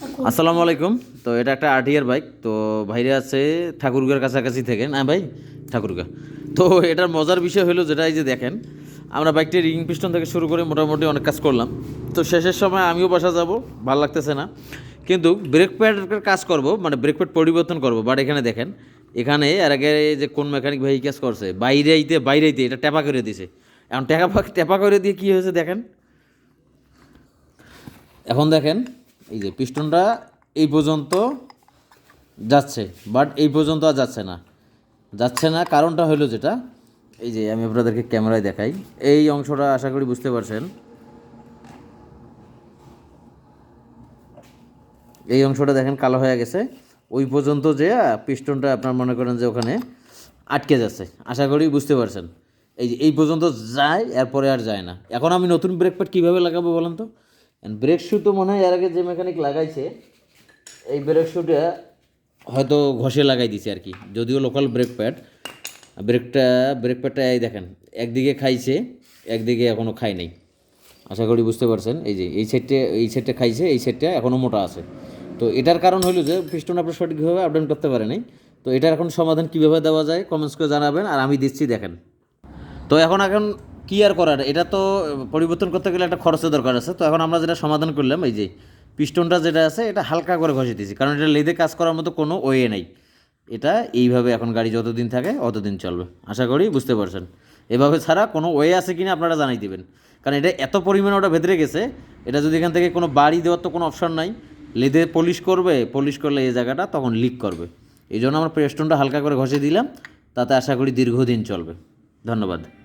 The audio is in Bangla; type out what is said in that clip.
আসসালামু আলাইকুম। তো এটা একটা আরটিআর বাইক তো ভাইরে আছে ঠাকুরগার কাছাকাছি থেকে। না ভাই, ঠাকুরগা। তো এটার মজার বিষয় হলো যেটা, এই যে দেখেন, আমরা বাইকটি রিং পিস্টন থেকে শুরু করে মোটামুটি অনেক কাজ করলাম। তো শেষের সময় আমিও বাসা যাব, ভালো লাগতেছে না। কিন্তু ব্রেক প্যাডের কাজ করব মানে ব্রেক প্যাড পরিবর্তন করব। বাট এখানে দেখেন, এখানে এর আগে যে কোন মেকানিক ভাই কাজ করছে, বাইরে আইতে বাইরে আইতে এটা ট্যাপা করে দিছে। এখন ট্যাপা ট্যাপা করে দিয়ে কী হয়েছে দেখেন? এখন দেখেন এই যে পিস্টনটা এই পর্যন্ত যাচ্ছে বাট এই পর্যন্ত আর যাচ্ছে না। যাচ্ছে না, কারণটা হলো যেটা, এই যে আমি আপনাদেরকে ক্যামেরায় দেখাই, এই অংশটা আশা করি বুঝতে পারছেন। এই অংশটা দেখেন কালো হয়ে গেছে, ওই পর্যন্ত যে পিস্টনটা আপনার মনে করেন যে ওখানে আটকে যাচ্ছে, আশা করি বুঝতে পারছেন। এই যে এই পর্যন্ত যায়, এরপরে আর যায় না। এখন আমি নতুন ব্রেক প্যাড কীভাবে লাগাবো বলেন তো? ব্রেক শু তো মনে হয় এর আগে যে মেকানিক লাগাইছে, এই ব্রেক শুটা হয়তো ঘষে লাগাই দিছে আর কি, যদিও লোকাল ব্রেক প্যাড ব্রেকটা ব্রেক প্যাডটা এই দেখেন, একদিকে খাইছে, একদিকে এখনও খাই নাই। আশা করি বুঝতে পারছেন, এই যে এই সাইডটা এই সাইডটা খাইছে, এই সাইডটা এখনও মোটা আছে। তো এটার কারণ হলো যে পিস্টন আপনার সঠিকভাবে আপডাউন করতে পারে নাই। তো এটার এখন সমাধান কীভাবে দেওয়া যায় কমেন্টস করে জানাবেন, আর আমি দিচ্ছি দেখেন। তো এখন এখন কি আর করার? এটা তো, পরিবর্তন করতে গেলে একটা খরচের দরকার আছে। তো এখন আমরা যেটা সমাধান করলাম, এই যে পিস্টনটা যেটা আছে, এটা হালকা করে ঘষে দিয়েছি। কারণ এটা লেদে কাজ করার মতো কোনো ওয়ে নেই। এটা এইভাবে এখন গাড়ি যতদিন থাকে, অতদিন চলবে। আশা করি বুঝতে পারছেন। এভাবে ছাড়া কোনো ওয়ে আছে কিনা আপনারা জানাই দিবেন। কারণ এটা এত পরিমাণে ওটা ভেতরে গেছে, এটা যদি এখান থেকে কোনো বাড়ি দেওয়ার তো কোনো অপশন নাই। লেদে পলিশ করবে, পলিশ করলে এই জায়গাটা তখন লিক করবে। এই জন্য আমরা পেস্টনটা হালকা করে ঘষে দিলাম। তাতে আশা করি দীর্ঘদিন চলবে। ধন্যবাদ।